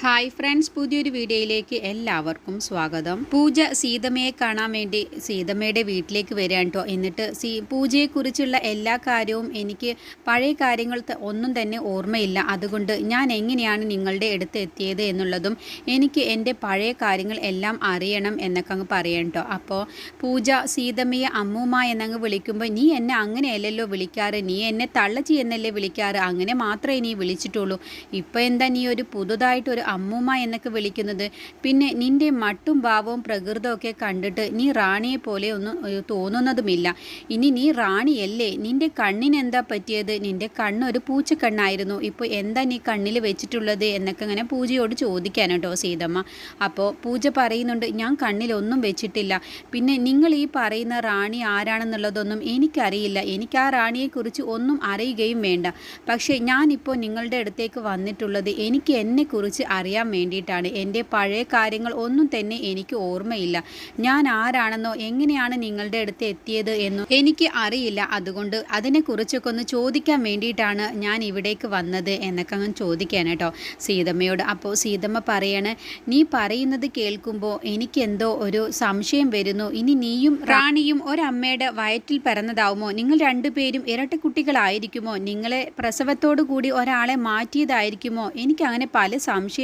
Hi friends പുതിയൊരു വീഡിയോയിലേക്ക് എല്ലാവർക്കും സ്വാഗതം. പൂജ സീതമ്മയെ കാണാൻ വേണ്ടി സീതമ്മയുടെ വീട്ടിലേക്ക് വരാൻ കേട്ടോ എന്നിട്ട് സീ പൂജയെക്കുറിച്ചുള്ള എല്ലാ കാര്യവും എനിക്ക് പഴയ കാര്യങ്ങൾ ഒന്നും തന്നെ ഓർമ്മയില്ല. അതുകൊണ്ട് ഞാൻ എങ്ങനെയാണ് നിങ്ങളുടെ അടുത്ത് എത്തിയത് എന്നുള്ളതും എനിക്ക് എന്റെ പഴയ കാര്യങ്ങൾ എല്ലാം അറിയണം എന്നൊക്കെ അങ്ങ് പറയാം കേട്ടോ അപ്പോൾ പൂജ സീതമ്മയെ അമ്മൂമ്മ എന്നങ്ങ് വിളിക്കുമ്പോൾ നീ എന്നെ അങ്ങനെയല്ലല്ലോ വിളിക്കാറ് നീ എന്നെ തള്ളച്ചി എന്നല്ലേ വിളിക്കാറ് അങ്ങനെ മാത്രമേ നീ വിളിച്ചിട്ടുള്ളൂ. ഇപ്പോൾ എന്താ നീ ഒരു പുതുതായിട്ട് ഒരു അമ്മൂമ്മ എന്നൊക്കെ വിളിക്കുന്നത്. പിന്നെ നിന്റെ മട്ടും ഭാവവും പ്രകൃതമൊക്കെ കണ്ടിട്ട് നീ റാണിയെ പോലെ ഒന്നും തോന്നുന്നതുമില്ല. ഇനി നീ റാണിയല്ലേ? കണ്ണിന് എന്താ പറ്റിയത്? നിന്റെ കണ്ണൊരു പൂച്ചക്കണ്ണായിരുന്നു. ഇപ്പോൾ എന്താ നീ കണ്ണിൽ വെച്ചിട്ടുള്ളത്? എന്നൊക്കെ ഇങ്ങനെ പൂജയോട് ചോദിക്കാൻ കേട്ടോ സീതമ്മ. അപ്പോൾ പൂജ പറയുന്നുണ്ട് ഞാൻ കണ്ണിലൊന്നും വെച്ചിട്ടില്ല. പിന്നെ നിങ്ങൾ ഈ പറയുന്ന റാണി ആരാണെന്നുള്ളതൊന്നും എനിക്കറിയില്ല. എനിക്ക് ആ റാണിയെക്കുറിച്ച് ഒന്നും അറിയുകയും വേണ്ട. പക്ഷേ ഞാനിപ്പോൾ നിങ്ങളുടെ അടുത്തേക്ക് വന്നിട്ടുള്ളത് എനിക്ക് എന്നെക്കുറിച്ച് അറിയാൻ വേണ്ടിയിട്ടാണ്. എന്റെ പഴയ കാര്യങ്ങൾ ഒന്നും തന്നെ എനിക്ക് ഓർമ്മയില്ല. ഞാൻ ആരാണെന്നോ എങ്ങനെയാണ് നിങ്ങളുടെ അടുത്ത് എത്തിയത് എന്നോ എനിക്ക് അറിയില്ല. അതുകൊണ്ട് അതിനെക്കുറിച്ചൊക്കെ ഒന്ന് ചോദിക്കാൻ വേണ്ടിയിട്ടാണ് ഞാൻ ഇവിടേക്ക് വന്നത് എന്നൊക്കെ അങ്ങ് ചോദിക്കാൻ കേട്ടോ സീതമ്മയോട്. അപ്പോൾ സീതമ്മ പറയാണ് നീ പറയുന്നത് കേൾക്കുമ്പോൾ എനിക്കെന്തോ ഒരു സംശയം വരുന്നു. ഇനി നീയും റാണിയും ഒരമ്മയുടെ വയറ്റിൽ പിറന്നതാവുമോ? നിങ്ങൾ രണ്ടുപേരും ഇരട്ടക്കുട്ടികളായിരിക്കുമോ? നിങ്ങളെ പ്രസവത്തോടു കൂടി ഒരാളെ മാറ്റിയതായിരിക്കുമോ? എനിക്ക് അങ്ങനെ പല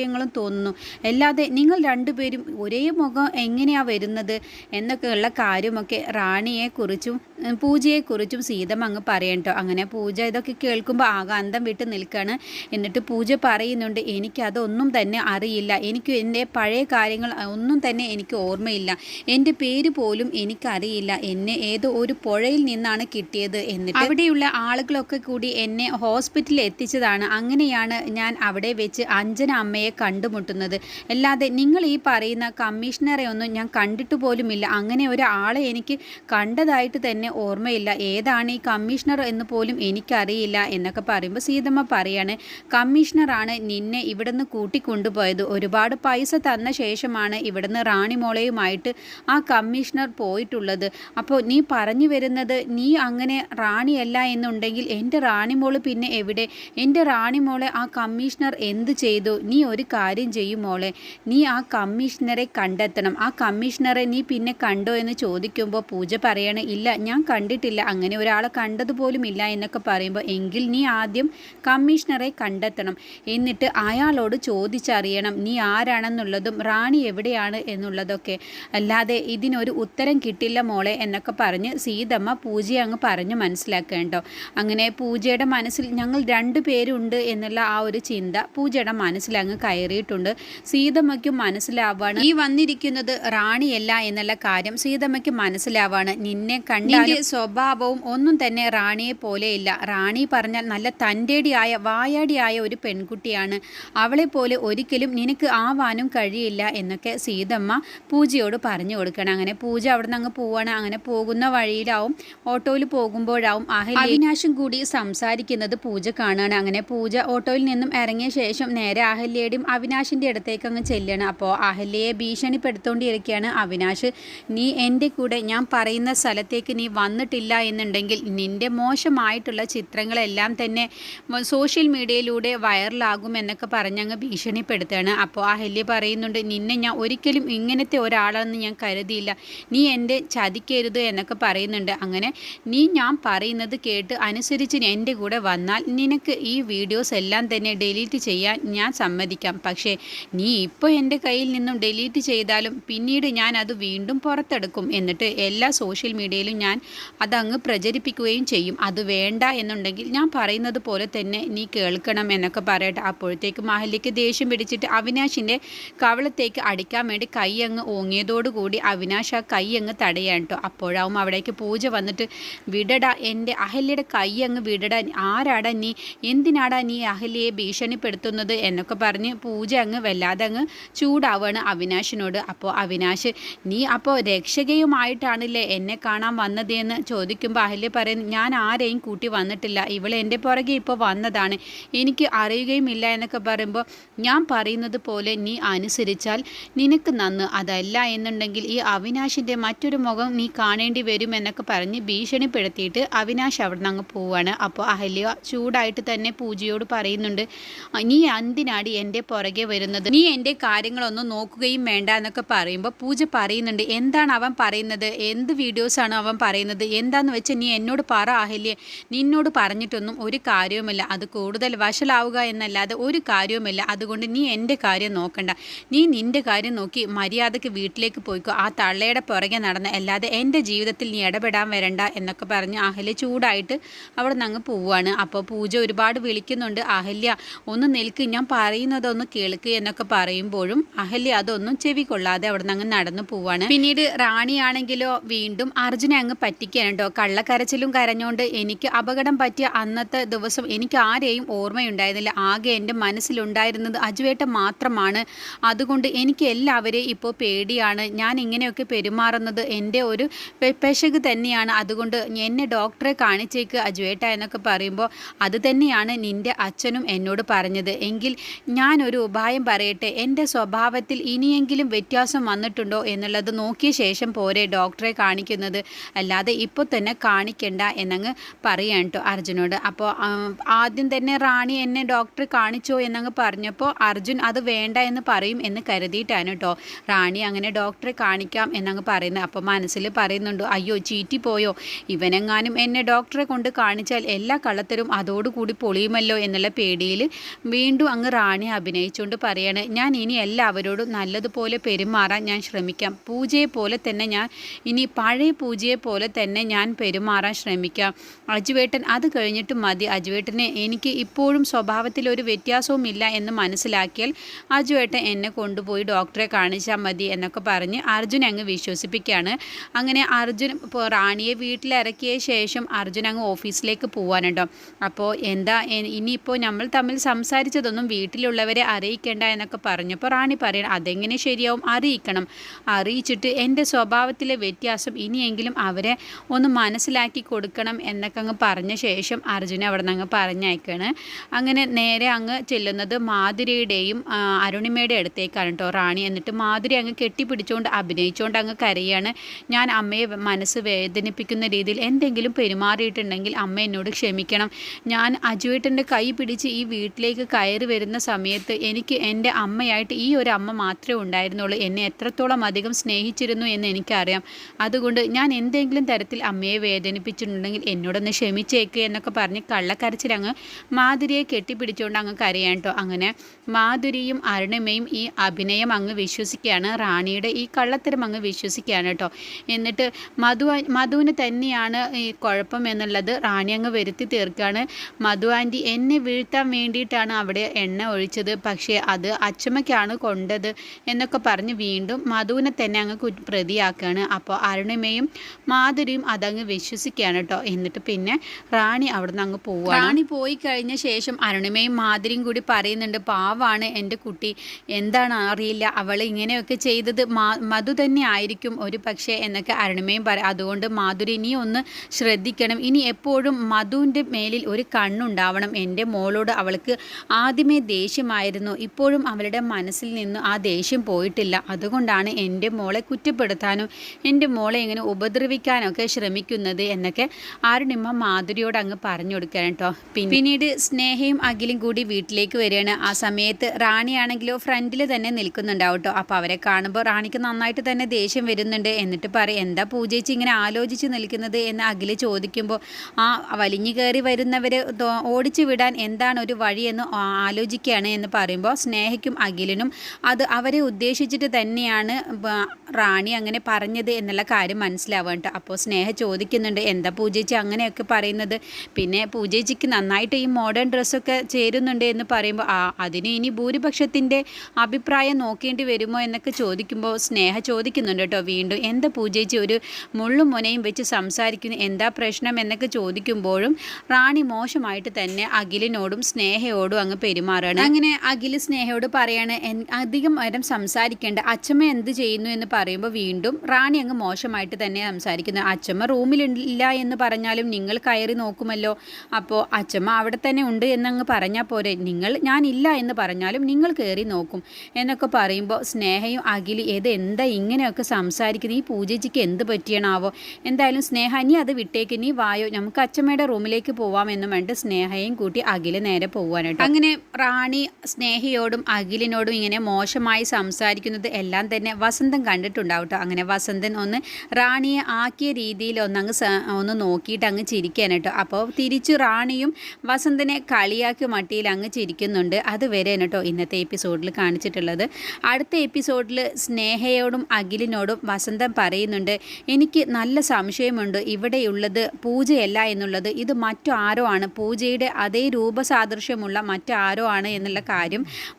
സംശയങ്ങളും തോന്നുന്നു. അല്ലാതെ നിങ്ങൾ രണ്ടുപേരും ഒരേ മുഖം എങ്ങനെയാണ് വരുന്നത് എന്നൊക്കെയുള്ള കാര്യമൊക്കെ റാണിയെക്കുറിച്ചും പൂജയെക്കുറിച്ചും സീതമ്മ അങ്ങ് പറയണ്ടോ അങ്ങനെ പൂജ ഇതൊക്കെ കേൾക്കുമ്പോൾ ആകെ അന്തം വിട്ട് നിൽക്കുകയാണ് എന്നിട്ട് പൂജ പറയുന്നുണ്ട് എനിക്കതൊന്നും തന്നെ അറിയില്ല. എനിക്ക് എന്റെ പഴയ കാര്യങ്ങൾ ഒന്നും തന്നെ എനിക്ക് ഓർമ്മയില്ല. എന്റെ പേര് പോലും എനിക്കറിയില്ല. എന്നെ ഏതോ ഒരു പുഴയിൽ നിന്നാണ് കിട്ടിയത്. എന്നിട്ട് അവിടെയുള്ള ആളുകളൊക്കെ കൂടി എന്നെ ഹോസ്പിറ്റലിൽ എത്തിച്ചതാണ്. അങ്ങനെയാണ് ഞാൻ അവിടെ വെച്ച് അഞ്ജന അമ്മയെ കണ്ടുമുട്ടുന്നത്. അല്ലാതെ നിങ്ങൾ ഈ പറയുന്ന കമ്മീഷണറെ ഒന്നും ഞാൻ കണ്ടിട്ട് പോലുമില്ല. അങ്ങനെ ഒരാളെ എനിക്ക് കണ്ടതായിട്ട് തന്നെ ഓർമ്മയില്ല. ഏതാണ് ഈ കമ്മീഷണർ എന്ന് പോലും എനിക്കറിയില്ല എന്നൊക്കെ പറയുമ്പോൾ സീതമ്മ പറയാണ് കമ്മീഷണറാണ് നിന്നെ ഇവിടുന്ന് കൂട്ടിക്കൊണ്ടുപോയത്. ഒരുപാട് പൈസ തന്ന ശേഷമാണ് ഇവിടുന്ന് റാണിമോളയുമായിട്ട് ആ കമ്മീഷണർ പോയിട്ടുള്ളത്. അപ്പോൾ നീ പറഞ്ഞു വരുന്നത് നീ അങ്ങനെ റാണിയല്ല എന്നുണ്ടെങ്കിൽ എന്റെ റാണിമോൾ പിന്നെ എവിടെ? എന്റെ റാണിമോളെ ആ കമ്മീഷണർ എന്ത് ചെയ്തു? നീ ഒരു കാര്യം ചെയ്യും മോളെ. നീ ആ കമ്മീഷണറെ കണ്ടെത്തണം. ആ കമ്മീഷണറെ നീ പിന്നെ കണ്ടോ എന്ന് ചോദിക്കുമ്പോൾ പൂജ പറയണ ഇല്ല ഞാൻ കണ്ടിട്ടില്ല. അങ്ങനെ ഒരാളെ കണ്ടതുപോലും ഇല്ല എന്നൊക്കെ പറയുമ്പോൾ എങ്കിൽ നീ ആദ്യം കമ്മീഷണറെ കണ്ടെത്തണം. എന്നിട്ട് അയാളോട് ചോദിച്ചറിയണം നീ ആരാണെന്നുള്ളതും റാണി എവിടെയാണ് എന്നുള്ളതൊക്കെ. അല്ലാതെ ഇതിനൊരു ഉത്തരം കിട്ടില്ല മോളെ എന്നൊക്കെ പറഞ്ഞ് സീതമ്മ പൂജയെ അങ്ങ് പറഞ്ഞ് മനസ്സിലാക്കേണ്ടോ. അങ്ങനെ പൂജയുടെ മനസ്സിൽ ഞങ്ങൾ രണ്ടു പേരുണ്ട് എന്നുള്ള ആ ഒരു ചിന്ത പൂജയുടെ മനസ്സിൽ അങ്ങ് കയറിയിട്ടുണ്ട്. സീതമ്മയ്ക്കും മനസ്സിലാവാണ് ഈ വന്നിരിക്കുന്നത് റാണിയല്ല എന്നുള്ള കാര്യം സീതമ്മയ്ക്ക് മനസ്സിലാവാണ്. നിന്നെ കണ്ടിന്റെ സ്വഭാവവും ഒന്നും തന്നെ റാണിയെ പോലെയില്ല റാണി പറഞ്ഞാൽ നല്ല തന്റെടിയായ വായാടിയായ ഒരു പെൺകുട്ടിയാണ്. അവളെ പോലെ ഒരിക്കലും നിനക്ക് ആവാനും കഴിയില്ല എന്നൊക്കെ സീതമ്മ പൂജയോട് പറഞ്ഞു കൊടുക്കണം. അങ്ങനെ പൂജ അവിടെ നിന്ന് അങ്ങ് പോവാണ്. അങ്ങനെ പോകുന്ന വഴിയിലാവും ഓട്ടോയിൽ പോകുമ്പോഴാവും അവിനാശും കൂടി സംസാരിക്കുന്നത് പൂജ കാണുകയാണ് അങ്ങനെ പൂജ ഓട്ടോയിൽ നിന്നും ഇറങ്ങിയ ശേഷം നേരെ അഹല്യയുടെയും അവിനാശിന്റെ അടുത്തേക്ക് അങ്ങ് ചെല്ലുകയാണ് അപ്പോൾ അഹല്യയെ ഭീഷണിപ്പെടുത്തോണ്ടിരിക്കുകയാണ് അവിനാശ് നീ എന്റെ കൂടെ ഞാൻ പറയുന്ന സ്ഥലത്തേക്ക് നീ വന്നിട്ടില്ല എന്നുണ്ടെങ്കിൽ നിന്റെ മോശമായിട്ടുള്ള ചിത്രങ്ങളെല്ലാം തന്നെ സോഷ്യൽ മീഡിയയിലൂടെ വൈറലാകും എന്നൊക്കെ പറഞ്ഞങ്ങ് ഭീഷണിപ്പെടുത്തുകയാണ് അപ്പോൾ അഹല്യ പറയുന്നുണ്ട് നിന്നെ ഞാൻ ഒരിക്കലും ഇങ്ങനത്തെ ഒരാളാണെന്ന് ഞാൻ കരുതിയില്ല. നീ എന്റെ ചതിക്കരുത് എന്നൊക്കെ പറയുന്നുണ്ട്. അങ്ങനെ നീ ഞാൻ പറയുന്നത് കേട്ട് അനുസരിച്ച് എന്റെ കൂടെ വന്നാൽ നിനക്ക് ഈ വീഡിയോസ് എല്ലാം തന്നെ ഡിലീറ്റ് ചെയ്യാൻ ഞാൻ സമ്മതിക്കാം. പക്ഷേ നീ ഇപ്പോൾ എന്റെ കയ്യിൽ നിന്നും ഡിലീറ്റ് ചെയ്താലും പിന്നീട് ഞാൻ അത് വീണ്ടും പുറത്തെടുക്കും. എന്നിട്ട് എല്ലാ സോഷ്യൽ മീഡിയയിലും ഞാൻ അതങ്ങ് പ്രചരിപ്പിക്കുകയും ചെയ്യും. അത് വേണ്ട എന്നുണ്ടെങ്കിൽ ഞാൻ പറയുന്നത് പോലെ തന്നെ നീ കേൾക്കണം എന്നൊക്കെ പറയട്ടെ. അപ്പോഴത്തേക്ക് മാഹല്യക്ക് ദേഷ്യം പിടിച്ചിട്ട് അവിനാശിന്റെ കവളത്തേക്ക് അടിക്കാൻ വേണ്ടി കൈ അങ്ങ് ഓങ്ങിയതോടുകൂടി അവിനാശ് ആ കൈ അങ്ങ് തടയാൻ കേട്ടോ അപ്പോഴാവും അവിടേക്ക് പൂജ വന്നിട്ട് വിടടാ എന്റെ അഹല്യയുടെ കൈ അങ്ങ് വിടടാ. ആരാടാ നീ? എന്തിനാടാ നീ അഹല്യയെ ഭീഷണിപ്പെടുത്തുന്നത് എന്നൊക്കെ പറഞ്ഞ് പൂജ അങ്ങ് വല്ലാതെ അങ്ങ് ചൂടാവുകയാണ് അവിനാശിനോട്. അപ്പോൾ അവിനാശ് നീ അപ്പോൾ രക്ഷകയുമായിട്ടാണല്ലേ എന്നെ കാണാൻ വന്നത്? എന്ന് ചോദിക്കുമ്പോൾ അഹല്യ പറയുന്നു ഞാൻ ആരെയും കൂട്ടി വന്നിട്ടില്ല. ഇവൾ എന്റെ പുറകെ ഇപ്പോൾ വന്നതാണ്. എനിക്ക് അറിയുകയുമില്ല എന്നൊക്കെ പറയുമ്പോൾ ഞാൻ പറയുന്നത് പോലെ നീ അനുസരിച്ചാൽ നിനക്ക് നന്ന്. അതല്ല എന്നുണ്ടെങ്കിൽ ഈ അവിനാശിന്റെ മറ്റൊരു മുഖം നീ കാണേണ്ടി വരും എന്നൊക്കെ പറഞ്ഞ് ഭീഷണിപ്പെടുത്തിയിട്ട് അവിനാശ് അവിടെ നിന്ന് അങ്ങ് പോവുകയാണ് അപ്പോൾ അഹല്യ ചൂടായിട്ട് തന്നെ പൂജയോട് പറയുന്നുണ്ട് നീ എന്തിനാടി എന്റെ എന്റെ പുറകെ വരുന്നത്. നീ എന്റെ കാര്യങ്ങളൊന്നും നോക്കുകയും വേണ്ട എന്നൊക്കെ പറയുമ്പോൾ പൂജ പറയുന്നുണ്ട്. എന്താണ് അവൻ പറയുന്നത്? എന്ത് വീഡിയോസാണ് അവൻ പറയുന്നത്? എന്താന്ന് വെച്ചാൽ നീ എന്നോട് പറ അഹല്യെ. നിന്നോട് പറഞ്ഞിട്ടൊന്നും ഒരു കാര്യവുമില്ല. അത് കൂടുതൽ വഷളാവുക എന്നല്ലാതെ ഒരു കാര്യവുമില്ല. അതുകൊണ്ട് നീ എന്റെ കാര്യം നോക്കണ്ട. നീ നിന്റെ കാര്യം നോക്കി മര്യാദയ്ക്ക് വീട്ടിലേക്ക് പോയിക്കോ. ആ തള്ളയുടെ പുറകെ നടന്ന് അല്ലാതെ എന്റെ ജീവിതത്തിൽ നീ ഇടപെടാൻ വരണ്ട എന്നൊക്കെ പറഞ്ഞ് അഹല്യ ചൂടായിട്ട് അവിടെ നിന്ന് അങ്ങ് പോവുകയാണ് അപ്പോൾ പൂജ ഒരുപാട് വിളിക്കുന്നുണ്ട്. അഹല്യ ഒന്ന് നിൽക്ക്. ഞാൻ പറയുന്നതൊന്ന് കേൾക്ക് എന്നൊക്കെ പറയുമ്പോഴും അഹല്യ അതൊന്നും ചെവി കൊള്ളാതെ അവിടെ നിന്ന് അങ്ങ് നടന്നു പോവാണ്. പിന്നീട് റാണിയാണെങ്കിലോ വീണ്ടും അർജുനെ അങ്ങ് പറ്റിക്കാൻ കേട്ടോ കള്ളക്കരച്ചിലും കരഞ്ഞുകൊണ്ട് എനിക്ക് അപകടം പറ്റിയ അന്നത്തെ ദിവസം എനിക്ക് ആരെയും ഓർമ്മയുണ്ടായിരുന്നില്ല. ആകെ എന്റെ മനസ്സിലുണ്ടായിരുന്നത് അജുവേട്ട മാത്രമാണ്. അതുകൊണ്ട് എനിക്ക് എല്ലാവരെയും ഇപ്പോൾ പേടിയാണ്. ഞാൻ ഇങ്ങനെയൊക്കെ പെരുമാറുന്നത് എന്റെ ഒരു പെശക് തന്നെയാണ്. അതുകൊണ്ട് എന്നെ ഡോക്ടറെ കാണിച്ചേക്ക് അജുവേട്ട എന്നൊക്കെ പറയുമ്പോൾ അത് തന്നെയാണ് നിന്റെ അച്ഛനും എന്നോട് പറഞ്ഞത്. എങ്കിൽ ഞാനൊരു ഉപായം പറയട്ടെ. എന്റെ സ്വഭാവത്തിൽ ഇനിയെങ്കിലും വ്യത്യാസം വന്നിട്ടുണ്ടോ എന്നുള്ളത് നോക്കിയ ശേഷം പോരെ ഡോക്ടറെ കാണിക്കുന്നത്. അല്ലാതെ ഇപ്പോൾ തന്നെ കാണിക്കണ്ട എന്നങ്ങ് പറയാൻ കേട്ടോ അർജുനോട്. അപ്പോൾ ആദ്യം തന്നെ റാണി എന്നെ ഡോക്ടറെ കാണിച്ചോ എന്നങ്ങ് പറഞ്ഞപ്പോൾ അർജുൻ അത് വേണ്ട എന്ന് പറയും എന്ന് കരുതിയിട്ടാണ് കേട്ടോ റാണി അങ്ങനെ ഡോക്ടറെ കാണിക്കാം എന്നങ്ങ് പറയുന്നത്. അപ്പോൾ മനസ്സിൽ പറയുന്നുണ്ട് അയ്യോ ചീറ്റി പോയോ? ഇവനെങ്ങാനും എന്നെ ഡോക്ടറെ കൊണ്ട് കാണിച്ചാൽ എല്ലാ കള്ളത്തരും അതോടുകൂടി പൊളിയുമല്ലോ എന്നുള്ള പേടിയിൽ വീണ്ടും അങ്ങ് റാണി അഭിനയിച്ചുകൊണ്ട് പറയാണ് ഞാൻ ഇനി എല്ലാവരോടും നല്ലതുപോലെ പെരുമാറാൻ ഞാൻ ശ്രമിക്കാം. പൂജയെ പോലെ തന്നെ ഞാൻ ഇനി പഴയ പൂജയെ പോലെ തന്നെ ഞാൻ പെരുമാറാൻ ശ്രമിക്കാം. അജുവേട്ടൻ അത് കഴിഞ്ഞിട്ട് മതി. അജുവേട്ടനെ എനിക്ക് ഇപ്പോഴും സ്വഭാവത്തിൽ ഒരു വ്യത്യാസവും ഇല്ല എന്ന് മനസ്സിലാക്കിയാൽ അജുവേട്ടൻ എന്നെ കൊണ്ടുപോയി ഡോക്ടറെ കാണിച്ചാൽ മതി എന്നൊക്കെ പറഞ്ഞ് അർജുൻ അങ്ങ് വിശ്വസിപ്പിക്കുകയാണ്. അങ്ങനെ അർജുൻ ഇപ്പോൾ റാണിയെ വീട്ടിലിറക്കിയ ശേഷം അർജുൻ അങ്ങ് ഓഫീസിലേക്ക് പോകാനുണ്ടോ അപ്പോൾ എന്താ ഇനിയിപ്പോൾ നമ്മൾ തമ്മിൽ സംസാരിച്ചതൊന്നും വീട്ടിലുള്ളവരെ അറിയിക്കേണ്ട എന്നൊക്കെ പറഞ്ഞപ്പോൾ റാണി പറയണം അതെങ്ങനെ ശരിയാവും? അറിയിക്കണം. അറിയിച്ചിട്ട് എന്റെ സ്വഭാവത്തിലെ വ്യത്യാസം ഇനിയെങ്കിലും അവരെ ഒന്ന് മനസ്സിലാക്കി കൊടുക്കണം എന്നൊക്കെ അങ്ങ് പറഞ്ഞ ശേഷം അർജുന അവിടെ നിന്ന് അങ്ങ് പറഞ്ഞയക്കാണ്. അങ്ങനെ നേരെ അങ്ങ് ചെല്ലുന്നത് മാധുരിയുടെയും അരുണിമയുടെ അടുത്തേക്കാണ് കേട്ടോ റാണി. എന്നിട്ട് മാധുരി അങ്ങ് കെട്ടിപ്പിടിച്ചുകൊണ്ട് അഭിനയിച്ചുകൊണ്ട് അങ്ങ് കരയാണ്. ഞാൻ അമ്മയെ മനസ്സ് വേദനിപ്പിക്കുന്ന രീതിയിൽ എന്തെങ്കിലും പെരുമാറിയിട്ടുണ്ടെങ്കിൽ അമ്മ എന്നോട് ക്ഷമിക്കണം. ഞാൻ അജുവേട്ടന്റെ കൈ പിടിച്ച് ഈ വീട്ടിലേക്ക് കയറി വരുന്ന സമയത്ത് എനിക്ക് എന്റെ അമ്മയായിട്ട് ഈ ഒരു അമ്മ മാത്രമേ ഉണ്ടായിരുന്നുള്ളൂ. എന്നെ എത്രത്തോളം അധികം സ്നേഹിച്ചിരുന്നു എന്ന് എനിക്കറിയാം. അതുകൊണ്ട് ഞാൻ എന്തെങ്കിലും തരത്തിൽ അമ്മയെ വേദനിപ്പിച്ചിട്ടുണ്ടെങ്കിൽ എന്നോടൊന്ന് ക്ഷമിച്ചേക്ക് എന്നൊക്കെ പറഞ്ഞ് കള്ളക്കരച്ചിൽ അങ്ങ് മാധുരിയെ കെട്ടിപ്പിടിച്ചുകൊണ്ട് അങ്ങ് കരയാൻ അങ്ങനെ മാധുരിയും അരുണിമയും ഈ അഭിനയം അങ്ങ് വിശ്വസിക്കുകയാണ്. റാണിയുടെ ഈ കള്ളത്തരം അങ്ങ് വിശ്വസിക്കുകയാണ് കേട്ടോ എന്നിട്ട് മധു മധുവിന് തന്നെയാണ് ഈ കുഴപ്പം എന്നുള്ളത് റാണി അങ്ങ് വരുത്തി തീർക്കുകയാണ്. മധു ആന്റി എന്നെ വീഴ്ത്താൻ വേണ്ടിയിട്ടാണ് അവിടെ എണ്ണ ഒഴിച്ചത്. പക്ഷേ അത് അച്ചമ്മയ്ക്കാണ് കൊണ്ടത് എന്നൊക്കെ പറഞ്ഞ് വീണ്ടും മധുവിനെ തന്നെ അങ്ങ് പ്രതിയാക്കുകയാണ്. അപ്പോൾ അരുണിമയും മാധുരിയും അതങ്ങ് വിശ്വസിക്കുകയാണ് കേട്ടോ. എന്നിട്ട് പിന്നെ റാണി അവിടെ നിന്ന് അങ്ങ് പോവുക റാണി പോയി കഴിഞ്ഞ ശേഷം അരുണിമയും മാധുരിയും കൂടി പറയുന്നുണ്ട് പാവാണ് എന്റെ കുട്ടി. എന്താണ് അറിയില്ല. അവൾ ഇങ്ങനെയൊക്കെ ചെയ്തത് മധു തന്നെ ആയിരിക്കും ഒരു പക്ഷേ എന്നൊക്കെ അരുണിമയും പറയും അതുകൊണ്ട് മാധുരി ഇനി ഒന്ന് ശ്രദ്ധിക്കണം. ഇനി എപ്പോഴും മധുവിന്റെ മേലിൽ ഒരു കണ്ണുണ്ടാവണം. എന്റെ മോളോട് അവൾക്ക് ആദ്യമേ ദേഷ്യമായിരുന്നു. ഇപ്പോഴും അവളുടെ മനസ്സിൽ നിന്ന് ആ ദേഷ്യം പോയിട്ടില്ല. അതുകൊണ്ടാണ് എന്റെ മോളെ കുറ്റപ്പെടുത്താനും എന്റെ മോളെ ഇങ്ങനെ ഉപദ്രവിക്കാനൊക്കെ ശ്രമിക്കുന്നത് എന്നൊക്കെ ആരുണിമ്മ മാധുരിയോട് അങ്ങ് പറഞ്ഞു കൊടുക്കാൻ കേട്ടോ. പിന്നീട് സ്നേഹയും അഖിലും കൂടി വീട്ടിലേക്ക് വരികയാണ്. ആ സമയത്ത് റാണിയാണെങ്കിലോ ഫ്രണ്ടിൽ തന്നെ നിൽക്കുന്നുണ്ടാവും കേട്ടോ. അപ്പോൾ അവരെ കാണുമ്പോൾ റാണിക്ക് നന്നായിട്ട് തന്നെ ദേഷ്യം വരുന്നുണ്ട്. എന്നിട്ട് പറയും എന്താ പൂജയിച്ച് ഇങ്ങനെ ആലോചിച്ച് നിൽക്കുന്നത്? എന്ന് അഖിൽ ചോദിക്കുമ്പോൾ ആ വലിഞ്ഞു കയറി വരുന്നവരെ ഓടിച്ചു വിടാൻ എന്താണ് ഒരു വഴിയെന്ന് ആലോചിക്കുകയാണ് എന്ന് പറയുമ്പോൾ സ്നേഹയ്ക്കും അഖിലിനും അത് അവരെ ഉദ്ദേശിച്ചിട്ട് തന്നെയാണ് റാണി അങ്ങനെ പറഞ്ഞത് എന്നുള്ള കാര്യം മനസ്സിലാവുക കേട്ടോ. അപ്പോൾ സ്നേഹ ചോദിക്കുന്നുണ്ട് എന്താ പൂജേച്ചി അങ്ങനെയൊക്കെ പറയുന്നത്? പിന്നെ പൂജേച്ചിക്ക് നന്നായിട്ട് ഈ മോഡേൺ ഡ്രസ്സൊക്കെ ചേരുന്നുണ്ട് എന്ന് പറയുമ്പോൾ ആ അതിന് ഇനി ഭൂരിപക്ഷത്തിന്റെ അഭിപ്രായം നോക്കേണ്ടി വരുമോ? എന്നൊക്കെ ചോദിക്കുമ്പോൾ സ്നേഹ ചോദിക്കുന്നുണ്ട് കേട്ടോ. വീണ്ടും എന്താ പൂജേച്ചി ഒരു മുള്ളും മുനയും വെച്ച് സംസാരിക്കുന്നു? എന്താ പ്രശ്നം? എന്നൊക്കെ ചോദിക്കുമ്പോഴും റാണി മോശമായിട്ട് തന്നെ അഖിലിനോടും സ്നേഹയോടും അങ്ങ് പെരുമാറുകയാണ്. അങ്ങനെ അഖിൽ സ്നേഹയോട് പറയാണ് അധികം നേരം സംസാരിക്കേണ്ട. അച്ഛമ്മ എന്ത് ചെയ്യുന്നു എന്ന് പറയുമ്പോൾ വീണ്ടും റാണി അങ്ങ് മോശമായിട്ട് തന്നെ സംസാരിക്കുന്നു. അച്ഛമ്മ റൂമിലില്ല എന്ന് പറഞ്ഞാലും നിങ്ങൾ കയറി നോക്കുമല്ലോ. അപ്പോൾ അച്ഛമ്മ അവിടെ തന്നെ ഉണ്ട് എന്നങ്ങ് പറഞ്ഞാൽ പോരെ. നിങ്ങൾ ഞാനില്ല എന്ന് പറഞ്ഞാലും നിങ്ങൾ കയറി നോക്കും. എന്നൊക്കെ പറയുമ്പോൾ സ്നേഹയും അഖിൽ ഏത് എന്താ ഇങ്ങനെയൊക്കെ സംസാരിക്കുന്നത്? ഈ പൂജയ്ക്ക് എന്ത് പറ്റിയണാവോ? എന്തായാലും സ്നേഹ നീ അത് വിട്ടേക്ക്. നീ വായോ? നമുക്ക് അച്ഛമ്മയുടെ റൂമിലേക്ക് പോവാമെന്നും വേണ്ട സ്നേഹയും കൂട്ടി അഖിൽ നേരെ പോവാനായിട്ട് അങ്ങനെ റാണി സ്നേഹയോടും അഖിലിനോടും ഇങ്ങനെ മോശമായി സംസാരിക്കുന്നത് എല്ലാം തന്നെ വസന്തം കണ്ടിട്ടുണ്ടാവും കേട്ടോ അങ്ങനെ വസന്തൻ ഒന്ന് റാണിയെ ആക്കിയ രീതിയിൽ ഒന്നങ്ങ് ഒന്ന് നോക്കിയിട്ട് അങ്ങ് ചിരിക്കാൻ കേട്ടോ അപ്പോൾ തിരിച്ചു റാണിയും വസന്തനെ കളിയാക്കി മട്ടിയിൽ അങ്ങ് ചിരിക്കുന്നുണ്ട്. അത് വരെ കേട്ടോ ഇന്നത്തെ എപ്പിസോഡിൽ കാണിച്ചിട്ടുള്ളത്. അടുത്ത എപ്പിസോഡിൽ സ്നേഹയോടും അഖിലിനോടും വസന്തം പറയുന്നുണ്ട് എനിക്ക് നല്ല സംശയമുണ്ട്. ഇവിടെയുള്ളത് പൂജയല്ല എന്നുള്ളത്. ഇത് മറ്റു ആരോ ആണ്. പൂജയുടെ അതേ രൂപസാദൃശ്യമുള്ള മറ്റാരോ ആണ് എന്നുള്ള കാര്യം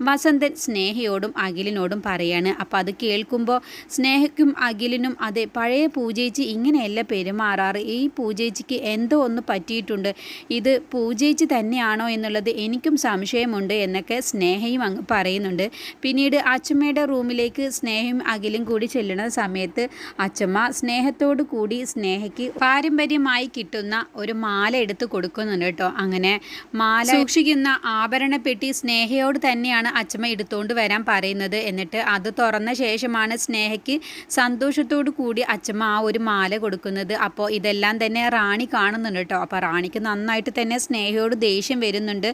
വസന്തൻ സ്നേഹയോടും അഖിലിനോടും പറയാണ്. അപ്പോൾ അത് കേൾക്കുമ്പോൾ സ്നേഹയ്ക്കും അഖിലിനും അതെ പഴയ പൂജയിച്ച് ഇങ്ങനെയല്ല പെരുമാറാറ്. ഈ പൂജയിച്ചിക്ക് എന്തോ ഒന്ന് പറ്റിയിട്ടുണ്ട്. ഇത് പൂജയിച്ച് തന്നെയാണോ എന്നുള്ളത് എനിക്കും സംശയമുണ്ട് എന്നൊക്കെ സ്നേഹയും അങ്ങ് പറയുന്നുണ്ട്. പിന്നീട് അച്ചമ്മയുടെ റൂമിലേക്ക് സ്നേഹയും അഖിലും കൂടി ചെല്ലുന്ന സമയത്ത് അച്ചമ്മ സ്നേഹത്തോടു കൂടി സ്നേഹയ്ക്ക് പാരമ്പര്യമായി കിട്ടുന്ന ഒരു മാല എടുത്ത് കൊടുക്കുന്നുണ്ട് കേട്ടോ. അങ്ങനെ മാല സൂക്ഷിക്കുന്ന ആഭരണ പെട്ടി സ്നേഹയോട് തന്നെയാണ് അച്ഛമ്മ എടുത്തുകൊണ്ട് വരാൻ പറയുന്നത്. എന്നിട്ട് അത് തുറന്ന ശേഷമാണ് സ്നേഹയ്ക്ക് സന്തോഷത്തോടു കൂടി അച്ഛമ്മ ആ ഒരു മാല കൊടുക്കുന്നത്. അപ്പോൾ ഇതെല്ലാം തന്നെ റാണി കാണുന്നുണ്ട് കേട്ടോ. അപ്പോൾ റാണിക്ക് നന്നായിട്ട് തന്നെ സ്നേഹയോട് ദേഷ്യം വരുന്നുണ്ട്.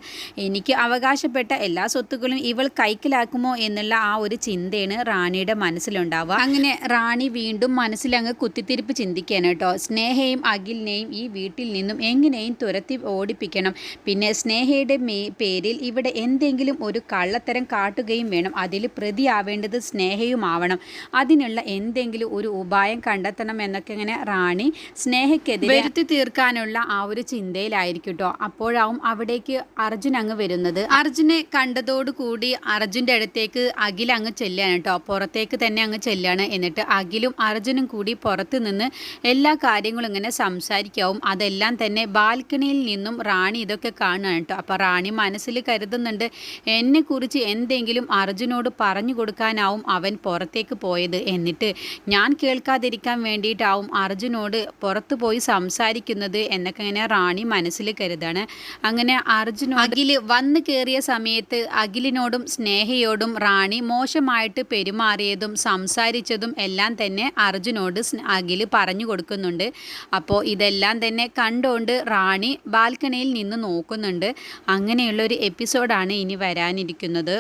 എനിക്ക് അവകാശപ്പെട്ട എല്ലാ സ്വത്തുക്കളും ഇവൾ കൈക്കലാക്കുമോ എന്നുള്ള ആ ഒരു ചിന്തയാണ് റാണിയുടെ മനസ്സിലുണ്ടാവുക. അങ്ങനെ റാണി വീണ്ടും മനസ്സിലങ്ങ് കുത്തിത്തിരിപ്പ് ചിന്തിക്കുകയാണ് കേട്ടോ. സ്നേഹയും അഖിലിനെയും ഈ വീട്ടിൽ നിന്നും എങ്ങനെയും തുരത്തി ഓടിപ്പിക്കണം. പിന്നെ സ്നേഹയുടെ പേരിൽ ഇവിടെ എന്തെങ്കിലും ഒരു കള്ളത്തരം കാട്ടുകയും വേണം. അതിൽ പ്രതിയാവേണ്ടത് സ്നേഹയുമാവണം. അതിനുള്ള എന്തെങ്കിലും ഒരു ഉപായം കണ്ടെത്തണം എന്നൊക്കെ ഇങ്ങനെ റാണി സ്നേഹയ്ക്കെതിരെ വരുത്തി തീർക്കാനുള്ള ആ ഒരു ചിന്തയിലായിരിക്കും കേട്ടോ അപ്പോഴാവും അവിടേക്ക് അർജുൻ അങ്ങ് വരുന്നത്. അർജുനെ കണ്ടതോടുകൂടി അർജുന്റെ അടുത്തേക്ക് അഖിൽ അങ്ങ് ചെല്ലാണ് കേട്ടോ പുറത്തേക്ക് തന്നെ അങ്ങ് ചെല്ലാണ്. എന്നിട്ട് അഖിലും അർജുനും കൂടി പുറത്ത് നിന്ന് എല്ലാ കാര്യങ്ങളും ഇങ്ങനെ സംസാരിക്കാവും. അതെല്ലാം തന്നെ ബാൽക്കണിയിൽ നിന്നും റാണി ഇതൊക്കെ കാണുകയാണ് കേട്ടോ അപ്പോൾ റാണി മനസ്സിൽ കരുതുന്നുണ്ട് എന്നെക്കുറിച്ച് എന്തെങ്കിലും അർജുനോട് പറഞ്ഞു കൊടുക്കാനാവും അവൻ പുറത്തേക്ക് പോയത് എന്നിട്ട് ഞാൻ കേൾക്കാതിരിക്കാൻ വേണ്ടിയിട്ടാവും അർജുനോട് പുറത്തു പോയി സംസാരിക്കുന്നത് എന്നൊക്കെ ഇങ്ങനെ റാണി മനസ്സിൽ കരുതാണ്. അങ്ങനെ അർജുനോ അഖിൽ വന്നു കയറിയ സമയത്ത് അഖിലിനോടും സ്നേഹയോടും റാണി മോശമായിട്ട് പെരുമാറിയതും സംസാരിച്ചതും എല്ലാം തന്നെ അർജുനോട് അഖിൽ പറഞ്ഞു കൊടുക്കുന്നുണ്ട്. അപ്പോൾ ഇതെല്ലാം തന്നെ കണ്ടുകൊണ്ട് റാണി ബാൽക്കണിയിൽ നിന്ന് നോക്കുന്നുണ്ട്. അങ്ങനെയുള്ള ഒരു എപ്പിസോഡാണ് ഇനി വരാനിരിക്കുന്നത്